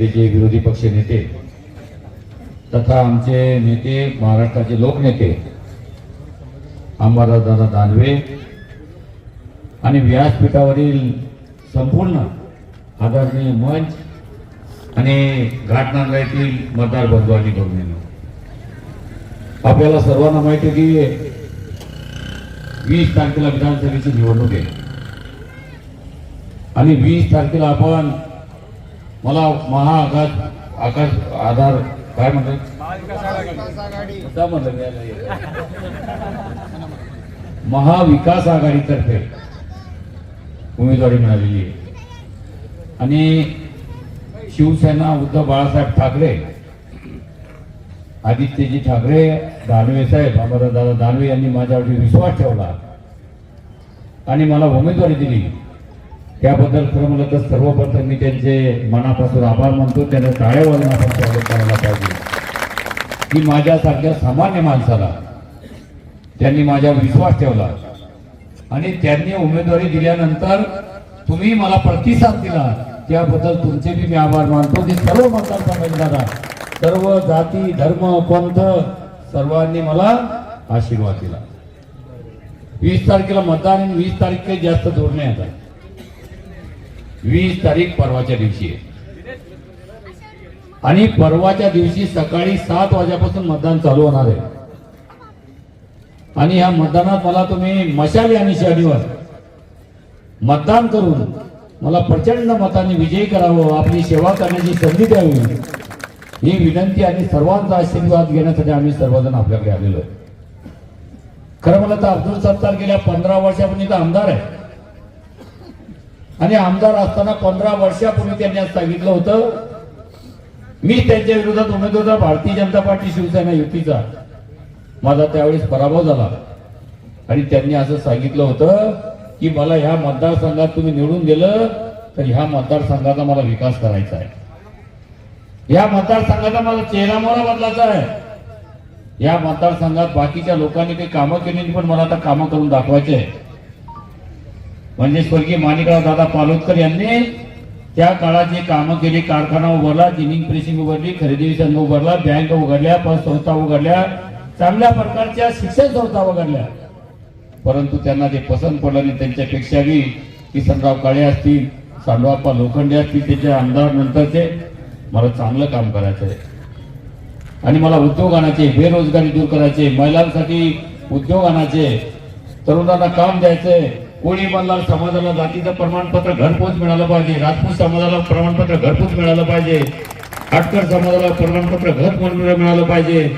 परिषदेचे विरोधी पक्ष नेते तथा आमचे नेते महाराष्ट्राचे लोकनेते अंबादास दादा दानवे आणि व्यासपीठावरील संपूर्ण आदरणीय मंच आणि घाटनांदा येथील मतदार बंधू आणि भगिनींनो आपल्याला सर्वांना माहिती आहे की वीस तारखेला विधानसभेची निवडणूक आहे. आणि वीस तारखेला आपण मला महाआघात आकाश आधार काय म्हणतात? महाविकास आघाडीतर्फे उमेदवारी मिळालेली आहे. आणि शिवसेना उद्धव बाळासाहेब ठाकरे आदित्यजी ठाकरे दानवे साहेब आम्हाला दादा दानवे यांनी माझ्यावरती विश्वास ठेवला आणि मला उमेदवारी दिली. त्याबद्दल खरं म्हणलं तर सर्वप्रथम मी त्यांचे मनापासून आभार मानतो. त्यांना टाळ्या आपण स्वागत करायला पाहिजे. की माझ्यासारख्या सामान्य माणसाला त्यांनी माझ्यावर विश्वास ठेवला आणि त्यांनी उमेदवारी दिल्यानंतर तुम्ही मला प्रतिसाद दिला. त्याबद्दल तुमचे बी मी आभार मानतो. की सर्व मतदारसंघात सर्व जाती धर्म पंथ सर्वांनी मला आशीर्वाद दिला. वीस तारखेला मतदान वीस तारखे जास्त जोडणे येतात. वीस तारीख परवाच्या दिवशी आहे. आणि परवाच्या दिवशी सकाळी सात वाजेपासून मतदान चालू होणार आहे. आणि या मतदानात मला तुम्ही मशाली आणि निशाणीवर मतदान करून मला प्रचंड मताने विजयी करावं आपली सेवा करण्याची संधी द्यावी ही विनंती आणि सर्वांचा आशीर्वाद घेण्यासाठी आम्ही सर्वजण आपल्याकडे आलेलो आहे. खरं मला तर अब्दुल सत्तार गेल्या पंधरा वर्षापूर्वी तर आमदार आहे. आणि आमदार असताना पंधरा वर्षापूर्वी त्यांनी सांगितलं होतं मी त्यांच्या विरोधात उमेदवार भारतीय जनता पार्टी शिवसेना युतीचा. माझा त्यावेळेस पराभव झाला. आणि त्यांनी असं सांगितलं होतं की मला ह्या मतदारसंघात तुम्ही निवडून गेलं तर ह्या मतदारसंघाचा मला विकास करायचा आहे. या मतदारसंघाचा मला चेहरा मला बदलायचा आहे. या मतदारसंघात बाकीच्या लोकांनी काही कामं केली पण मला आता कामं करून दाखवायचे आहे. म्हणजे स्वर्गीय माणिकराव दादा पालोदकर यांनी त्या काळात जे कामं केली कारखाना उभारला जिनिंग प्रेसिंग उभारली खरेदी संघ उभारला बँक उघडल्या पत संस्था उघडल्या चांगल्या प्रकारच्या शिक्षण संस्था उघडल्या. परंतु त्यांना ते पसंत पडलं आणि त्यांच्यापेक्षाही किसनराव काळे असतील सांडवाप्पा लोखंडे असतील त्याचे आमदार नंतरचे मला चांगलं काम करायचं आहे. आणि मला उद्योग आणायचे बेरोजगारी दूर करायचे महिलांसाठी उद्योग आणायचे तरुणांना काम द्यायचंय. कोळी मल्हार समाजाला जातीचं प्रमाणपत्र घरपोच मिळालं पाहिजे राजपूत समाजाला प्रमाणपत्र घरपोच मिळालं पाहिजे आटकर समाजाला प्रमाणपत्र घर मिळालं पाहिजे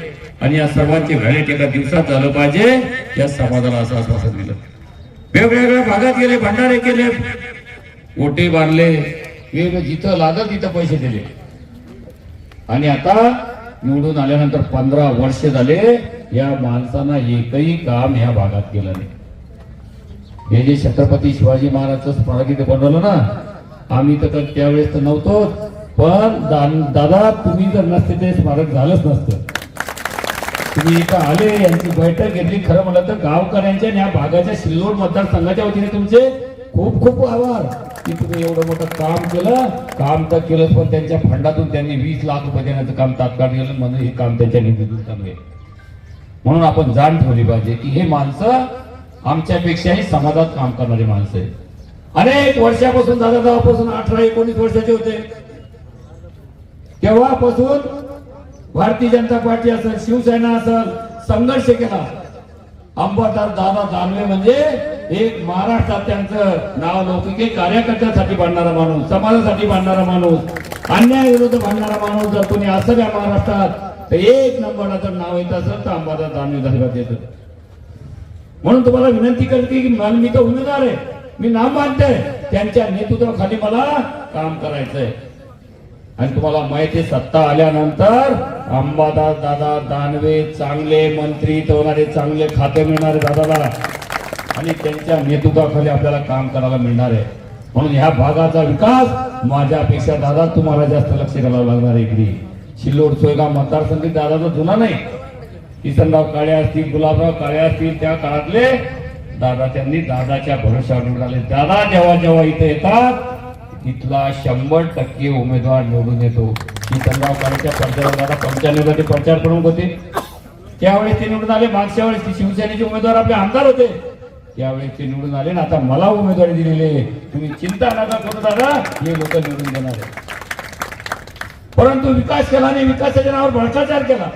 आणि या सर्वांची व्हॅलिट एका दिवसात झालं पाहिजे या समाजाला असं आश्वासन दिलं. वेगवेगळ्या भागात गेले भंडारे केले ओटे बांधले वेगळे जिथं लागत तिथं पैसे दिले. आणि आता निवडून आल्यानंतर पंधरा वर्ष झाले या माणसांना एकही काम ह्या भागात केलं नाही. हे जे छत्रपती शिवाजी महाराजचं स्मारक इथे बनवलं ना आम्ही तर त्यावेळेस तर नव्हतो पण दादा तुम्ही जर नसते ते स्मारक झालंच नसतं. तुम्ही इथं आले यांची बैठक घेतली खरं म्हणलं तर गावकऱ्यांच्या या भागाच्या सिल्लोड मतदारसंघाच्या वतीने तुमचे खूप खूप आभार. की तुम्ही एवढं मोठं काम केलं काम तर केलं पण त्यांच्या फंडातून त्यांनी वीस लाख रुपये देण्याचं काम तात्काळ केलं म्हणून हे काम त्यांच्या निधीतून चांगले म्हणून आपण जाण ठेवली पाहिजे की हे माणसं आमच्यापेक्षाही समाजात काम करणारी माणसं आहेत. अनेक वर्षापासून दादा तेव्हापासून अठरा एकोणीस वर्षाचे होते. तेव्हापासून भारतीय जनता पार्टी असेल शिवसेना असेल संघर्ष केला. अंबादार दादा दानवे म्हणजे एक महाराष्ट्रात त्यांचं नाव लौकिक कार्यकर्त्यासाठी भांडणारा माणूस समाजासाठी भांडणारा माणूस अन्याय विरुद्ध भांडणारा माणूस जर कोणी असेल या महाराष्ट्रात तर एक नंबरला जर नाव येत असेल तर अंबादार दानवे धर्मात येत म्हणून तुम्हाला विनंती करते की मला मी तर उमेदवार आहे. मी नाम मानते त्यांच्या नेतृत्वाखाली मला काम करायचंय. आणि तुम्हाला माहिती सत्ता आल्यानंतर अंबादास दादा दानवे चांगले मंत्री होणारे चांगले खाते मिळणारे दादाला आणि त्यांच्या नेतृत्वाखाली आपल्याला काम करायला मिळणार आहे. म्हणून ह्या भागाचा विकास माझ्यापेक्षा दादा तुम्हाला जास्त लक्ष घालावं लागणार आहे इकडे. शिल्लोड सोयगाव मतदारसंघ दादाचा जुना नाही. किसनराव काळे असतील गुलाबराव काळे असतील त्या काळातले दादा त्यांनी दादाच्या भरोशावर आले. दादा जेव्हा जेव्हा इथे येतात तिथला शंभर टक्के उमेदवार निवडून येतो. किसनराव काळेच्या प्रचारात दादा पंच्याण्णव ते प्रचार प्रमुख होते. त्यावेळेस ते निवडून आले. मागच्या वेळेस शिवसेनेचे उमेदवार आपले आमदार होते. त्यावेळेस ते निवडून आले. ना आता मला उमेदवारी दिलेली आहे. तुम्ही चिंता नका करू दादा. हे लोक निवडून देणार आहे परंतु विकास केला आणि विकासाच्या नावावर भ्रष्टाचार केला.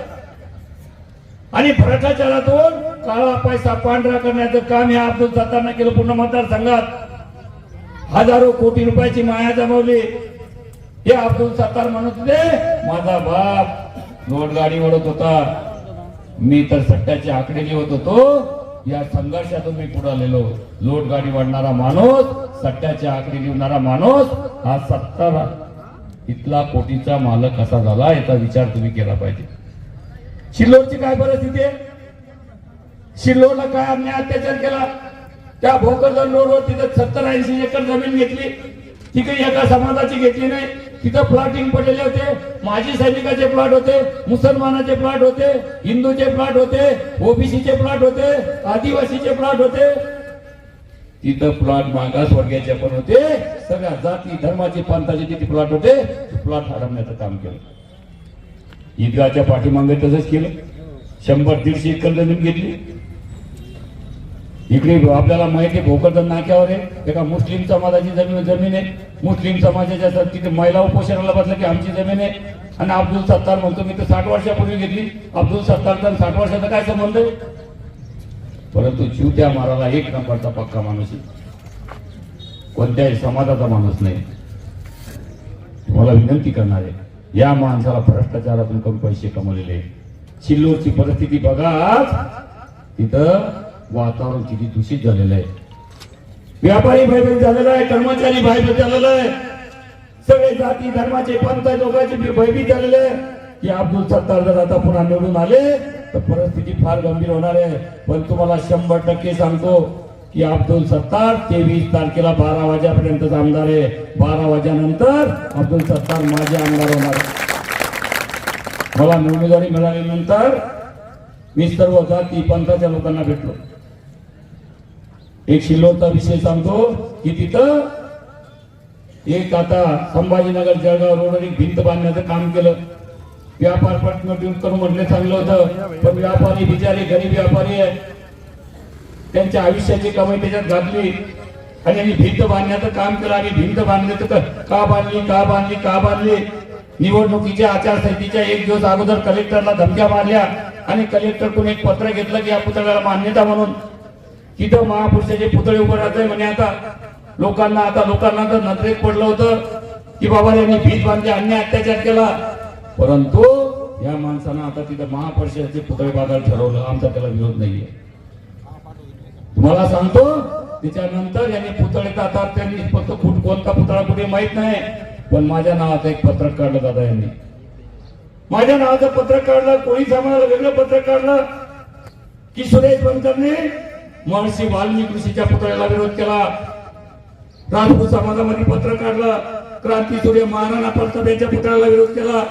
आणि भ्रष्टाचारातून काळा पैसा पांढरा करण्याचं काम या अब्दुल सत्तारनं केलं पूर्ण मतदारसंघात. हजारो कोटी रुपयाची माया जमवली. हे अब्दुल सत्तार म्हणत होते माझा बाप नोटगाडी ओढत होता. मी तर सट्ट्याची आकडे लिहत होतो. या संघर्षातून मी पुढे आलेलो. लोट गाडी वाढणारा माणूस सट्ट्याचे आकडे लिहणारा माणूस हा सत्तर इथला कोटीचा मालक असा झाला याचा विचार तुम्ही केला पाहिजे. शिल्लोडची काय परिस्थिती आहे? शिल्लोडला काय अन्याय अत्याचार केला? त्या भोकरदन रोडवर तिथं सत्तर ऐंशी एकर जमीन घेतली. ती काही एका समाजाची घेतली नाही. तिथं प्लॉटिंग पडलेले होते. माजी सैनिकाचे प्लॉट होते मुसलमानाचे प्लॉट होते हिंदूचे प्लॉट होते ओबीसीचे प्लॉट होते आदिवासीचे प्लॉट होते. तिथं प्लॉट मागास वर्गाचे पण होते. सगळ्या जाती धर्माचे पंथाचे तिथे प्लॉट होते प्लॉट हरवण्याचं काम केलं. ईदगाच्या पाठीमागे तसंच केलं. शंभर दीडशे एकर जमीन घेतली. इकडे आपल्याला माहिती आहे भोकरदन नाक्यावर आहे. एका मुस्लिम समाजाची जमीन जमीन आहे. मुस्लिम समाजाच्या तिथे महिला उपोषणाला बसलं की आमची जमीन आहे. आणि अब्दुल सत्तार म्हणतो मी तर साठ वर्षापूर्वी घेतली. अब्दुल सत्तारचा आणि साठ वर्षाचा काय संबंध आहे? परंतु जीव त्या माराला एक नंबरचा पक्का माणूस आहे. कोणत्याही समाजाचा माणूस नाही. तुम्हाला विनंती करणार आहे या माणसाला भ्रष्टाचारातून कमी पैसे कमवलेले सिल्लोरची परिस्थिती बघा. तिथं वातावरण किती दूषित झालेलं आहे. व्यापारी भयभीत झालेला आहे कर्मचारी भयभीत झालेला आहे. सगळे जाती धर्माचे पंथ लोकांचे भयभीत झालेले आहे. की अब्दुल सत्तार जर आता पुन्हा निवडून आले तर परिस्थिती फार गंभीर होणार आहे. पण तुम्हाला शंभर टक्के सांगतो की अब्दुल सत्तार तेवीस तारखेला बारा वाजेपर्यंत आमदार आहे. बारा वाजेनंतर अब्दुल सत्तार माझे आमदार होणार. मला उमेदवारी मिळाल्यानंतर मी सर्व जाती पंथाच्या लोकांना भेटलो. एक शिल्लोडचा विषय सांगतो की तिथं एक आता संभाजीनगर जळगाव रोडवर एक भिंत बांधण्याचं काम केलं. व्यापार पटकन करून म्हटलं चांगलं होतं पण व्यापारी बिचारे गरीब व्यापारी आहे. त्यांच्या आयुष्याची कमाई त्याच्यात घातली. आणि यांनी भिंत बांधण्याचं काम केलं आणि भिंत बांधण्याचं तर का बांधली का बांधली का बांधली? निवडणुकीच्या आचारसंहितेच्या एक दिवस अगोदर कलेक्टरला धमक्या मारल्या आणि कलेक्टरकडून एक पत्र घेतलं की या पुतळ्याला मान्यता म्हणून. तिथं महापुरुषाचे पुतळे उभं राहतोय म्हणे आता. लोकांना आता लोकांना तर नजरेत पडलं होतं की बाबा यांनी भीत बांधली अन्याय अत्याचार केला. परंतु या माणसानं आता तिथं महापुरुषाचे पुतळे बांधायला ठरवलं. आमचा त्याला विरोध नाहीये. तुम्हाला सांगतो त्याच्यानंतर यांनी पुतळे जातात त्यांनी फक्त कुठ कोणता पुतळा कुठे माहीत नाही. पण माझ्या नावाचं एक पत्रक काढलं दादा यांनी. माझ्या नावाचं पत्रक काढलं कोळी समाजाला वेगळं पत्रक काढलं. की सुरेश बनकरने महर्षी वाल्मिक ऋषीच्या पुतळ्याला विरोध केला. राजपूत समाजामध्ये पत्र काढलं. क्रांती सूर्य महाराणा प्रताप यांच्या पुतळ्याला विरोध केला.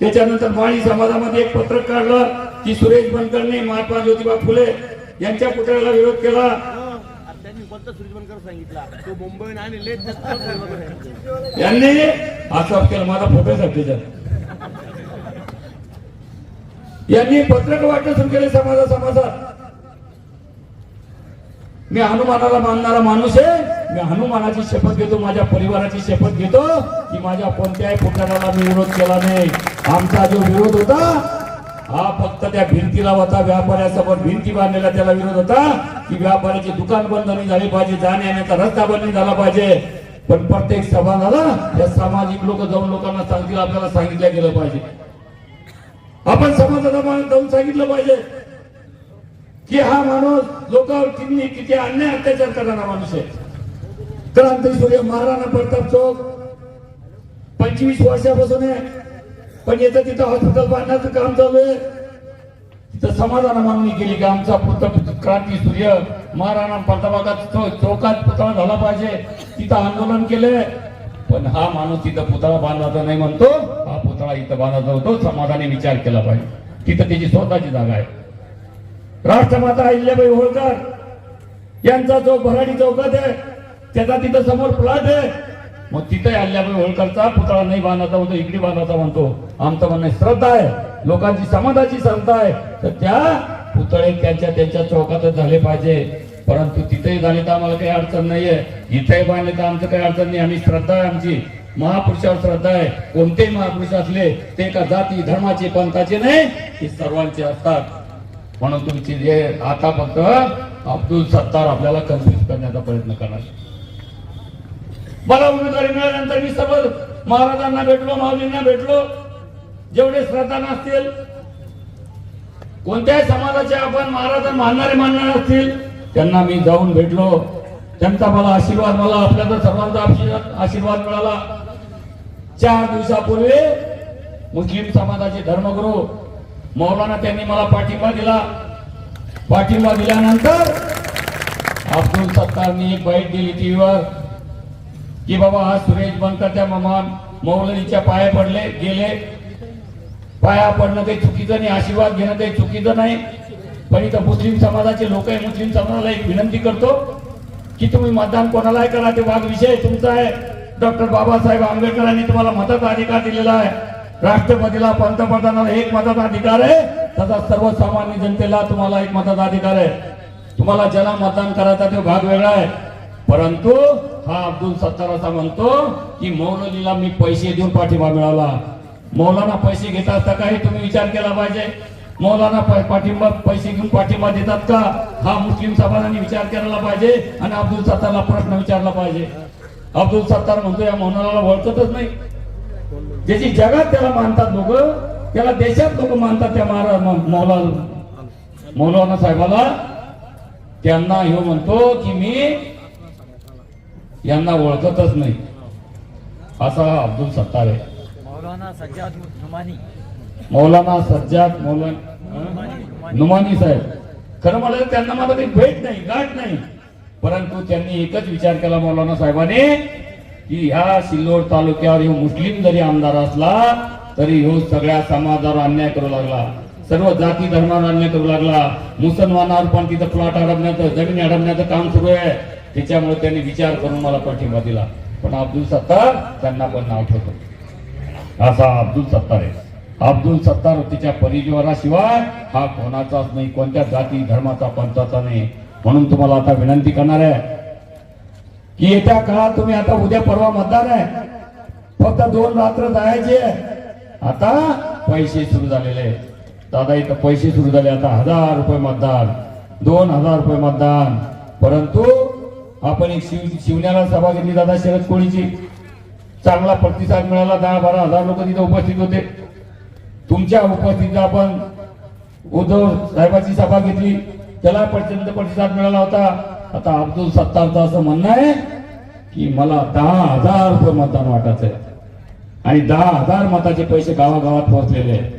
त्याच्यानंतर माळी समाजामध्ये एक पत्रक काढलं की सुरेश बनकरने महात्मा ज्योतिबा फुले यांच्या पुतळ्याला विरोध केला. यांनी असं केलं माझा फोटो त्याच्यात यांनी पत्रक वाटणं सुरू केले समाजा समाजात. मी हनुमानाला मानणारा माणूस आहे. मी हनुमानाची शपथ घेतो माझ्या परिवाराची शपथ घेतो की माझ्या कोणत्याही पुतळ्याला मी विरोध केला नाही. आमचा जो विरोध होता हा फक्त त्या भिंतीला होता. व्यापाऱ्यासमोर भिंती बांधलेला त्याला विरोध होता. की व्यापाऱ्याचे दुकान बंद नाही झाली पाहिजे जाण्या येण्याचा रस्ता बंद नाही झाला पाहिजे. पण प्रत्येक समाजाला या सामाजिक लोक जाऊन लोकांना सांगतील आपल्याला सांगितलं गेलं पाहिजे. आपण समाजाला जाऊन सांगितलं पाहिजे. की हा माणूस लोकांवर किती किती अन्याय अत्याचार करणारा माणूस आहे. क्रांती सूर्य महाराणा प्रताप चौक पंचवीस वर्षापासून आहे. पण येतं तिथं हॉस्पिटल बांधण्याचं काम चालू आहे. तिथं समाधान मागणी केली की आमचा पुतळ क्रांती सूर्य महाराणा प्रतापात चौकात पुतळा झाला पाहिजे. तिथं आंदोलन केलंय. पण हा माणूस तिथं पुतळा बांधायचा नाही म्हणतो. हा पुतळा इथं बांधायचा होतो. समाधानी विचार केला पाहिजे. तिथं त्याची स्वतःची जागा आहे. राष्ट्रमाता अहिल्याबाई होळकर यांचा जो भराडी चौकात आहे त्याचा तिथं समोर प्लॉट आहे. मग तिथे अल्ल्याबाई होळकरचा पुतळा नाही बांधायचा म्हणतो इकडे बांधायचा म्हणतो. आमचं म्हणणं श्रद्धा आहे. लोकांची समाजाची श्रद्धा आहे. तर त्या पुतळे त्यांच्या त्यांच्या चौकातच झाले पाहिजे. परंतु तिथेही झाले तर आम्हाला काही अडचण नाहीये. इथेही बांधले तर आमचं काही अडचण नाही. आम्ही श्रद्धा आहे आमची. महापुरुषावर श्रद्धा आहे. कोणतेही महापुरुष असले ते एका जाती धर्माचे पंथाचे नाही ते सर्वांचे असतात. म्हणून तुमची जे आता फक्त अब्दुल सत्तार आपल्याला कन्फ्युज करण्याचा प्रयत्न करणार. मला उमेदवारी मिळाल्यानंतर मी सर्व महाराजांना भेटलो माऊलींना भेटलो. जेवढे श्रद्धा नसतील कोणत्याही समाजाचे आपण महाराज मानणारे मानणार असतील त्यांना मी जाऊन भेटलो. त्यांचा मला आशीर्वाद मला आपल्याला सर्वांचा आशीर्वाद आशीर्वाद मिळाला. चार दिवसापूर्वी मुस्लिम समाजाचे धर्मगुरू मौलाना त्यांनी मला पाठिंबा दिला. पाठिंबा दिल्यानंतर अब्दुल सत्तारनी एक बाईट दिली टीव्हीवर. की बाबा हा सुरेश बनकर त्या मामा मौलवीच्या पाया पडले गेले. पाया पडणं काही चुकीचं नाही आशीर्वाद घेणं काही चुकीचं नाही. पण इथं मुस्लिम समाजाचे लोक आहे मुस्लिम समाजाला एक विनंती करतो की तुम्ही मतदान कोणालाही करा ते वाघ विषय तुमचा आहे. डॉक्टर बाबासाहेब आंबेडकरांनी तुम्हाला मताचा अधिकार दिलेला आहे. राष्ट्रपतीला पंतप्रधानाला एक मताचा अधिकार आहे तसा सर्वसामान्य जनतेला तुम्हाला एक मताचा अधिकार आहे. तुम्हाला ज्याला मतदान करायचा तो भाग वेगळा आहे. परंतु हा अब्दुल सत्तार असा म्हणतो की मौलवीला मी पैसे देऊन पाठिंबा मिळाला. मौलाना पैसे घेत असता काही तुम्ही विचार केला पाहिजे. मौलाना पाठिंबा पैसे घेऊन पाठिंबा देतात का? हा मुस्लिम समाजाने विचार करायला पाहिजे आणि अब्दुल सत्तारला प्रश्न विचारला पाहिजे. अब्दुल सत्तार म्हणतो या मौलानाला ओळखतच नाही. ज्याची जगात त्याला मानतात लोक त्याला देशात लोक मानतात त्या महाराज मौला मौलाना साहेबाला त्यांना ह्यो म्हणतो की मी यांना ओळखतच नाही. असा हा अब्दुल सत्तार आहे. मौलाना सज्जाद नुमानी. मौलाना सज्जाद मौलाना नुमानी साहेब. खरं तर त्यांना मला काही भेट नाही गाठ नाही. परंतु त्यांनी एकच विचार केला मौलाना साहेबांनी की ह्या सिल्लोड तालुक्यावर ह्यो मुस्लिम जरी आमदार असला तरी ह्यो सगळ्या समाजावर अन्याय करू लागला. सर्व जाती धर्मावर अन्याय करू लागला. मुसलमानावर पण तिथं प्लॉट अडवण्याचं जमीन अडवण्याचं काम सुरू आहे. त्याच्यामुळे त्यांनी विचार करून मला पाठिंबा दिला. पण अब्दुल सत्तार त्यांना पण नाव ठेवतो. असा अब्दुल सत्तार आहे. अब्दुल सत्तार तिच्या परिवाराशिवाय हा कोणाचाच नाही कोणत्या जाती धर्माचा पंचाचा नाही. म्हणून तुम्हाला आता विनंती करणार आहे की येत्या काळात तुम्ही आता उद्या परवा मतदान आहे. फक्त दोन रात्र जायचे आता पैसे सुरू झालेले दादा इथं पैसे सुरू झाले. आता हजार रुपये मतदान दोन हजार रुपये मतदान. परंतु आपण एक शिव शिवण्याला सभा घेतली दादा शरद कोळीची. चांगला प्रतिसाद मिळाला दहा बारा हजार लोक तिथे उपस्थित होते. तुमच्या उपस्थितीत आपण उद्धव साहेबांची सभा घेतली. त्याला प्रचंड प्रतिसाद मिळाला होता. आता अब्दुल सत्तारचं असं म्हणणं आहे की मला दहा हजार रुपये मतदान वाटायचं आहे आणि दहा हजार मताचे पैसे गावागावात पोहोचलेले आहेत.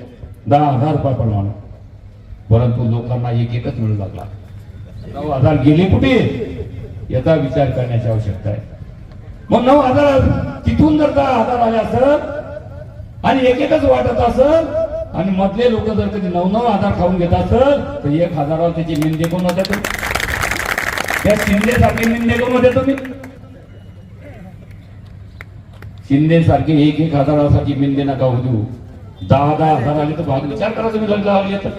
दहा हजार रुपये पण परंतु लोकांना एक एकच मिळू लागला. नऊ हजार गेले कुठे? याचा विचार करण्याची आवश्यकता आहे. मग नऊ हजार तिथून जर दहा हजार आले असत आणि एक एकच वाटत असत आणि मधले लोक जर कधी नऊ नऊ हजार खाऊन घेत असत तर एक हजारावर त्याची मेंदे कोण होते त्या शिंदे सारखे मेंदे कोण होते तुम्ही? शिंदे सारखे एक एक हजारासाठी मेंदे नका होऊ. देऊ दहा दहा हजार आले तर भाग विचार करा तुम्ही लग्न आले तर.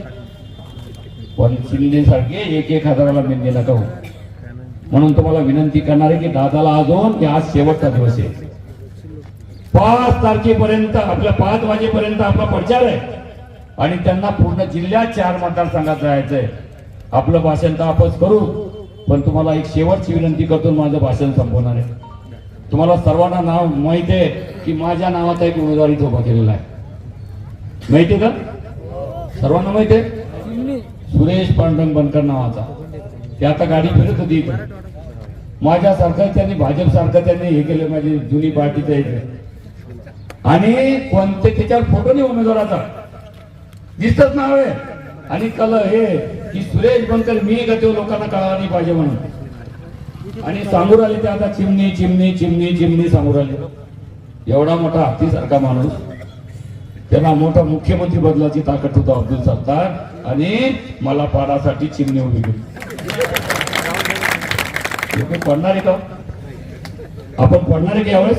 पण शिंदे सारखे एक एक हजाराला मेंदे नका होऊ. म्हणून तुम्हाला विनंती करणार आहे की दादाला अजून की आज शेवटचा दिवस आहे. पाच तारखेपर्यंत आपल्या पाच वाजेपर्यंत आपला प्रचार आहे. आणि त्यांना पूर्ण जिल्ह्यात चार मतदारसंघात जायचंय. आपलं भाषण तर आपच करू पण तुम्हाला एक शेवटची विनंती करतो माझं भाषण संपवणार आहे. तुम्हाला सर्वांना नाव माहिती आहे की माझ्या नावाचा एक उमेदवार उभा केलेला आहे. माहिती आहे का? सर्वांना माहिती आहे? सुरेश पांडुरंग बनकर नावाचा. ते आता गाडी फिरत होती माझ्यासारखं त्यांनी भाजप सारखं त्यांनी हे केलं माझी जुनी पार्टीचं हे आणि कोणते त्याच्यावर फोटो नाही उमेदवाराचा. दिसतच ना आहे. आणि कल हे की सुरेश बनकर मी का तो लोकांना कळावा नाही पाहिजे म्हणून. आणि सांगूर आले ते आता चिमणी चिमणी चिमणी चिमणी सांगून आले. एवढा मोठा हत्तीसारखा माणूस. त्यांना मोठा मुख्यमंत्री बदलाची ताकद होता अब्दुल सत्तार आणि मला पाडासाठी चिमणी उभी केली. पडणार आहे का? आपण पडणार आहे की यावेळेस?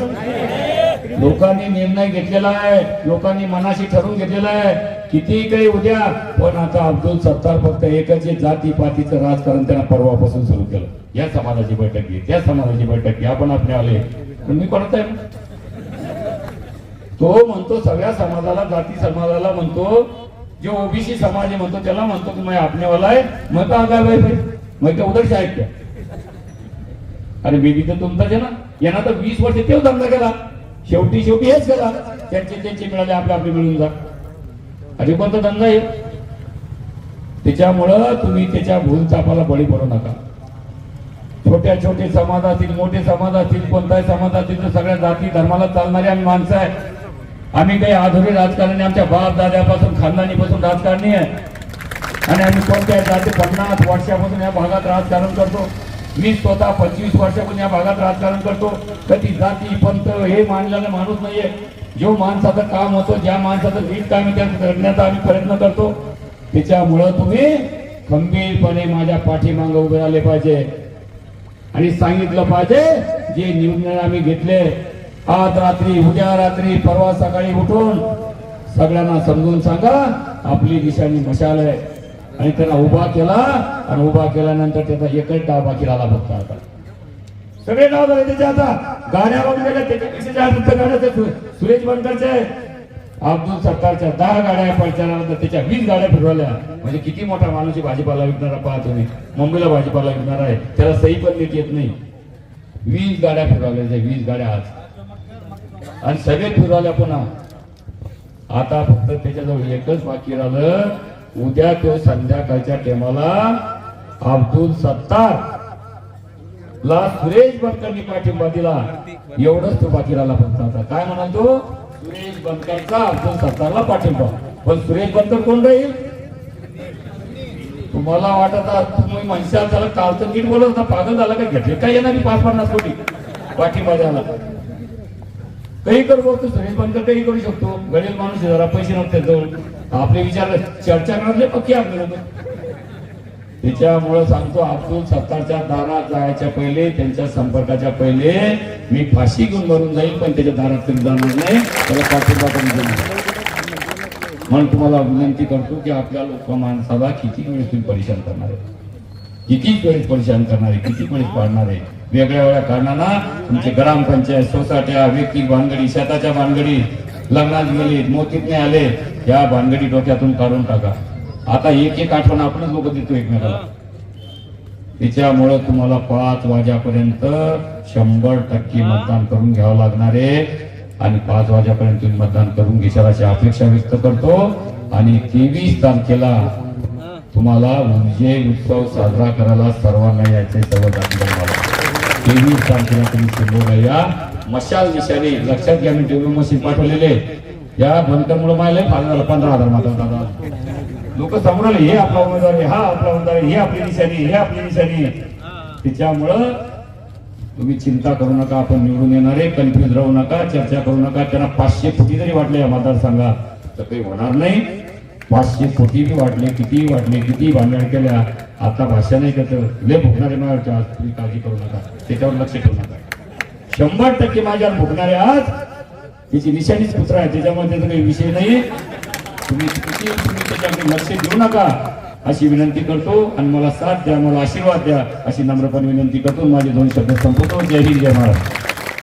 लोकांनी निर्णय घेतलेला आहे. लोकांनी मनाशी ठरवून घेतलेला आहे. किती काही उद्या पण आता अब्दुल सत्तार फक्त एकच जाती पातीचं राजकारण त्यांना परवापासून सुरू केलं. या समाजाची बैठक घे त्या समाजाची बैठक घे. आपण आपले आले. पण मी कोणाचा आहे? तो म्हणतो सगळ्या समाजाला जाती समाजाला म्हणतो जे ओबीसी समाज आहे म्हणतो त्याला म्हणतो की माझ्या आपने आहे मग का आगाय भाई भाई मग ते उधर शाळेत क्या अरे बेबी तर तुमचाच आहे ना. यांना तर वीस वर्ष तेच धंदा केला. शेवटी शेवटी हेच केला. त्यांचे त्यांचे मिळाले आपले आपले मिळून जा. अरे कोणता धंदा आहे. त्याच्यामुळं तुम्ही त्याच्या भूलचापाला बळी पडू नका. छोट्या छोटे समाज असतील मोठे समाज असतील कोणताही समाज असतील तर सगळ्या जाती धर्माला चालणारी आम्ही माणसं आहे. आम्ही काही आधुनिक राजकारणी आमच्या बाप दाद्यापासून खानदानीपासून राजकारणी आहे. आणि आम्ही कोणत्या जाती पन्नास वर्षापासून या भागात राजकारण करतो. मी स्वतः पंचवीस वर्षापासून या भागात राजकारण करतो. कधी जाती पंत हे मानलेला माणूस नाहीये. जो माणसाचं काम होतं ज्या माणसाचं नीट काम आहे त्या करण्याचा आम्ही प्रयत्न करतो. त्याच्यामुळं तुम्ही खंबीरपणे माझ्या पाठीमागं उभे राहिले पाहिजे. आणि सांगितलं पाहिजे जे निर्णय आम्ही घेतले आज रात्री उद्या रात्री परवा सकाळी उठून सगळ्यांना समजून सांगा आपली निशाणी मशाल आहे. आणि त्यांना उभा केला आणि उभा केल्यानंतर त्याचा एकच डाव बाकी आला फक्त आता. सगळे डाव झाले त्याचे आता. गाड्या वगैरे त्याच्यापेक्षा जास्त गाड्या सुरेश बनकरचे. अब्दुल सत्तारच्या दहा गाड्या प्रचारानंतर त्याच्या वीस गाड्या फिरवल्या. म्हणजे किती मोठा माणूस भाजीपाला विकणारा पाहा तुम्ही. मुंबईला भाजीपाला विकणार आहे. त्याला सही पण नीट येत नाही. वीस गाड्या फिरवल्या त्या वीस गाड्या आज. आणि सगळे फिरवल्या पुन्हा. आता फक्त त्याच्याजवळ एकच बाकी राहिलं उद्या तो संध्याकाळच्या टेमाला अब्दुल सत्तार. ला सुरेश बनकरनी पाठिंबा दिला. एवढंच तो बाकी राहिला फक्त आता. काय म्हणाल तो? सुरेश बनकरचा अब्दुल सत्तारला पाठिंबा. पण सुरेश बनकर कोण राहील? तुम्हाला वाटत तुम्ही म्हणशाल त्याला कालचं नीट बोलत होता पागल झाला का? घेतले काय येणार पाच पन्नास कोटी? पाठिंबा द्यायला. काही करू बघतो सुरेश काही करू शकतो. गरीब माणूस जरा पैसे नव्हते जवळ आपले विचार चर्चा करण्यातले पक्की आपल्याला. त्याच्यामुळं सांगतो अब्दुल सत्तारच्या दारात जायच्या पहिले त्यांच्या संपर्काच्या पहिले मी फाशी घेऊन मरून जाईल पण त्याच्या दारात तरी जाणार नाही. त्याला पाठिंबा करून जाईल म्हणून तुम्हाला विनंती करतो की आपल्या लोक माणसाला किती वेळेस तुम्ही परेशान करणार? आहे किती वेळेस परेशान करणार? आहे किती वेळेस पाडणार? आहे वेगळ्या वेगळ्या कारणांना तुमचे ग्रामपंचायत सोसायट्या व्यक्ती भानगडी शेताच्या भानगडी लग्नात गेली मोतीत नाही आले या भानगडी डोक्यातून काढून टाका. आता एक एक आठवण आपणच लोक देतो एकमेकाला. तिच्यामुळं तुम्हाला पाच वाजेपर्यंत शंभर टक्के मतदान करून घ्यावं लागणार आहे. आणि पाच वाजेपर्यंत तुम्ही मतदान करून घेशाल अशी अपेक्षा व्यक्त करतो. आणि तेवीस तारखेला तुम्हाला विजय उत्सव साजरा करायला सर्वांना यायचे सर्व जाती तेवीस तारखेला तुम्ही सिंधूला या मशाल दिशाने लक्षात घ्या मी टेबल मशीन पाठवलेले या बनकरमुळे मला फायदा झाला. पंधरा हजार मतदान लोक समोर हे आपला उमेदवार हा आपला उमेदवार हे आपली निशाणी हे आपली निशाणी त्याच्यामुळं तुम्ही चिंता करू नका आपण निवडून येणार आहे कन्फ्युज राहू नका चर्चा करू नका. त्यांना पाचशे कोटी जरी वाटले या मतदारसंघात तर काही होणार नाही. भाष्य कितीही वाढले वाटले वाढले वाटले किती भांडण केल्या. आता भाषा नाही करत. लय भुकणारे मला तुम्ही काळजी करू नका. त्याच्यावर लक्ष ठेवू नका. शंभर टक्के माझ्यावर भुकणारे आज त्याची निशाणीच पुत्र आहे. त्याच्यामध्ये त्याचा काही विषय नाही. तुम्ही किती तुम्ही त्याच्याकडे लक्ष देऊ नका. अशी विनंती करतो आणि मला साथ द्या मला आशीर्वाद द्या. अशी नम्रपणे विनंती करतो. माझे दोन शब्द संपवतो. जय हिंद जय महाराज